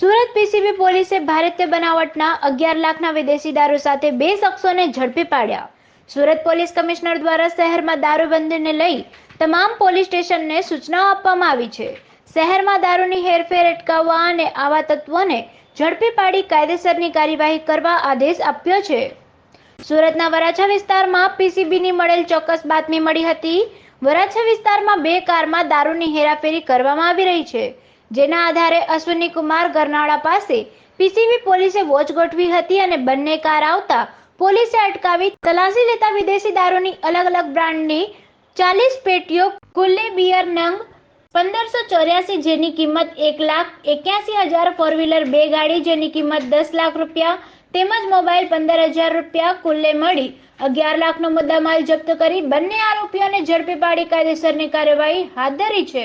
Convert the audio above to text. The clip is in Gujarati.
સુરત પીસીબી પોલીસે ભારતીય બનાવટના અગિયાર લાખના વિદેશી દારૂ સાથે બે શખ્સોને ઝડપી પાડ્યા. સુરત પોલીસ કમિશનર દ્વારા શહેરમાં દારૂબંધીને લઈ તમામ પોલીસ સ્ટેશનને સૂચનાઓ આપવામાં આવી છે. શહેરમાં દારૂની હેરફેર અટકાવવા અને આવા તત્વોને ઝડપી પાડી કાયદેસરની કાર્યવાહી કરવા આદેશ આપ્યો છે. સુરતના વરાછા વિસ્તારમાં પીસીબીની મળેલ ચોક્કસ બાતમી મળી હતી. વરાછા વિસ્તારમાં બે કારમાં દારૂની હેરાફેરી કરવામાં આવી રહી છે. જેના આધારે અશ્વિની કુમાર ગરનાળા પાસે પીસીબી પોલીસે વોચ ગોઠવી હતી અને બંને કાર આવતા પોલીસે અટકાવી તલાશી લેતા વિદેશી દારૂની અલગ અલગ બ્રાન્ડની ચાલીસ પેટીઓ કુલ્લે બિયર નંગ પંદરસો ચોર્યાસી જેની કિંમત એક લાખ એક્યાસી હજાર ફોર વ્હીલર બે ગાડી જેની કિંમત દસ લાખ રૂપિયા તેમજ મોબાઈલ પંદર હજાર રૂપિયા કુલ્લે મળી અગિયાર લાખનો મુદ્દામાલ જપ્ત કરી બંને આરોપીઓને ઝડપી પાડી કાયદેસરની કાર્યવાહી હાથ ધરી છે.